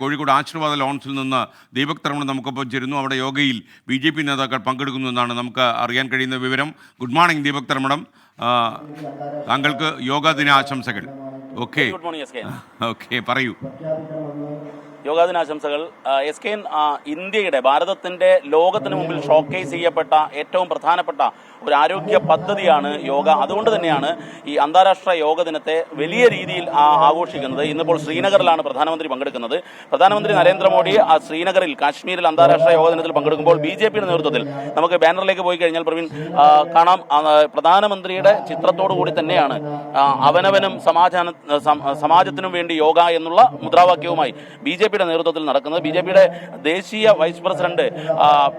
കോഴിക്കോട് ആശീർവാദ ലോൺസിൽ നിന്ന് ദീപക് തർമ്മൺ നമുക്കൊപ്പം ചേരുന്നു. അവിടെ യോഗയിൽ ബി ജെ പി നേതാക്കൾ പങ്കെടുക്കുന്നു എന്നാണ് നമുക്ക് അറിയാൻ കഴിയുന്ന വിവരം. ഗുഡ് മോർണിംഗ് ദീപക് തർമ്മണം താങ്കൾക്ക് യോഗാ ദിനാശംസകൾ. ഓക്കെ ഓക്കെ പറയൂ. യോഗാ ദിനാശംസകൾ ആ, എസ് കെ ഇന്ത്യയുടെ ഭാരതത്തിന്റെ ലോകത്തിന് മുമ്പിൽ ഷോക്കേസ് ചെയ്യപ്പെട്ട ഏറ്റവും പ്രധാനപ്പെട്ട ഒരു ആരോഗ്യ പദ്ധതിയാണ് യോഗ. അതുകൊണ്ട് തന്നെയാണ് ഈ അന്താരാഷ്ട്ര യോഗ ദിനത്തെ വലിയ രീതിയിൽ ആഘോഷിക്കുന്നത്. ഇന്നിപ്പോൾ ശ്രീനഗറിലാണ് പ്രധാനമന്ത്രി പങ്കെടുക്കുന്നത്. പ്രധാനമന്ത്രി നരേന്ദ്രമോദി ആ ശ്രീനഗറിൽ കാശ്മീരിൽ അന്താരാഷ്ട്ര യോഗ ദിനത്തിൽ പങ്കെടുക്കുമ്പോൾ ബി ജെ പിയുടെ നേതൃത്വത്തിൽ നമുക്ക് ബാനറിലേക്ക് പോയി കഴിഞ്ഞാൽ പ്രവീൺ കാണാം. പ്രധാനമന്ത്രിയുടെ ചിത്രത്തോടു കൂടി തന്നെയാണ് അവനവനും സമാധാന സമാജത്തിനും വേണ്ടി യോഗ എന്നുള്ള മുദ്രാവാക്യവുമായി ബി ജെ പിയുടെ നേതൃത്വത്തിൽ നടക്കുന്നത്. ബി ജെ പിയുടെ ദേശീയ വൈസ് പ്രസിഡന്റ്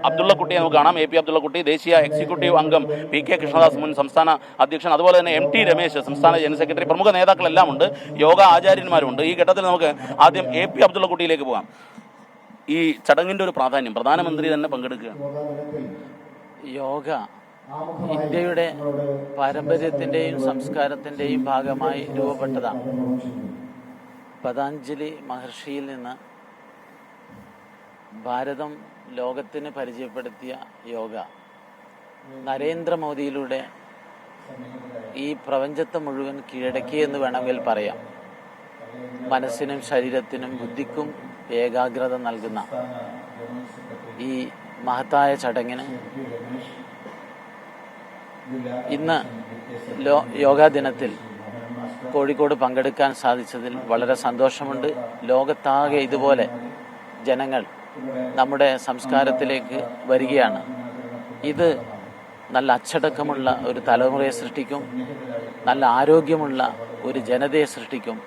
അബ്ദുള്ള അബ്ദുള്ളക്കുട്ടിയെ നമുക്ക് കാണാം. എ പി അബ്ദുള്ളക്കുട്ടി ദേശീയ എക്സിക്യൂട്ടീവ് അംഗം പി കെ കൃഷ്ണദാസ് മുൻ സംസ്ഥാന അധ്യക്ഷൻ. അതുപോലെ തന്നെ എം ടി രമേശ് സംസ്ഥാന ജനറൽ സെക്രട്ടറി. പ്രമുഖ നേതാക്കളെല്ലാം ഉണ്ട്. യോഗ ആചാര്യന്മാരുണ്ട്. ഈ ഘട്ടത്തിൽ നമുക്ക് ആദ്യം എ പി അബ്ദുള്ളക്കുട്ടിയിലേക്ക് പോകാം. ഈ ചടങ്ങിന്റെ ഒരു പ്രാധാന്യം പ്രധാനമന്ത്രി തന്നെ പങ്കെടുക്കുക. യോഗ ഇന്ത്യയുടെ പാരമ്പര്യത്തിന്റെയും സംസ്കാരത്തിന്റെയും ഭാഗമായി രൂപപ്പെട്ടതാണ്. പതഞ്ജലി മഹർഷിയിൽ നിന്ന് ഭാരതം ലോകത്തിന് പരിചയപ്പെടുത്തിയ യോഗ. നരേന്ദ്രമോദിയിലൂടെ ഈ പ്രപഞ്ചത്തെ മുഴുവൻ കീഴടക്കി എന്ന് വേണമെങ്കിൽ പറയാം. മനസ്സിനും ശരീരത്തിനും ബുദ്ധിക്കും ഏകാഗ്രത നൽകുന്ന ഈ മഹത്തായ ചടങ്ങിന് ഇന്ന് യോഗാ ദിനത്തിൽ കോഴിക്കോട് പങ്കെടുക്കാൻ സാധിച്ചതിൽ വളരെ സന്തോഷമുണ്ട്. ലോകത്താകെ ഇതുപോലെ ജനങ്ങൾ നമ്മുടെ സംസ്കാരത്തിലേക്ക് വരികയാണ്. ഇത് നല്ല അച്ചടക്കമുള്ള ഒരു തലമുറയെ സൃഷ്ടിക്കും നല്ല ആരോഗ്യമുള്ള ഒരു ജനതയെ സൃഷ്ടിക്കും.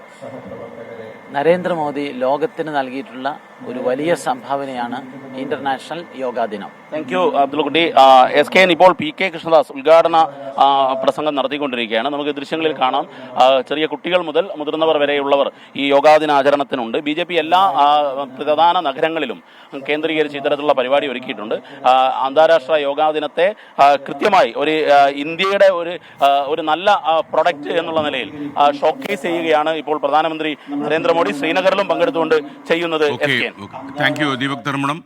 നരേന്ദ്രമോദി ലോകത്തിന് നൽകിയിട്ടുള്ള ഒരു വലിയ സംഭാവനയാണ് ഇന്റർനാഷണൽ യോഗാ ദിനം. Thank you Abdullakutty S K N ഇപ്പോൾ പി കെ കൃഷ്ണദാസ് ഉദ്ഘാടന പ്രസംഗം നടത്തിക്കൊണ്ടിരിക്കുകയാണ്. നമുക്ക് ദൃശ്യങ്ങളിൽ കാണാം. ചെറിയ കുട്ടികൾ മുതൽ മുതിർന്നവർ വരെയുള്ളവർ ഈ യോഗാദിന ദിനാചരണത്തിനുണ്ട്. ബി ജെ പി എല്ലാ പ്രധാന നഗരങ്ങളിലും കേന്ദ്രീകരിച്ച് ഇത്തരത്തിലുള്ള പരിപാടി ഒരുക്കിയിട്ടുണ്ട്. അന്താരാഷ്ട്ര യോഗാ ദിനത്തെ കൃത്യമായി ഒരു ഇന്ത്യയുടെ ഒരു ഒരു നല്ല പ്രൊഡക്റ്റ് എന്നുള്ള നിലയിൽ ഷോക്കേസ് ചെയ്യുകയാണ് ഇപ്പോൾ പ്രധാനമന്ത്രി നരേന്ദ്രമോദി. ശ്രീനഗറിലും പങ്കെടുത്തുകൊണ്ട് ചെയ്യുന്നത് S K N thank you Deepak തർമ്മണം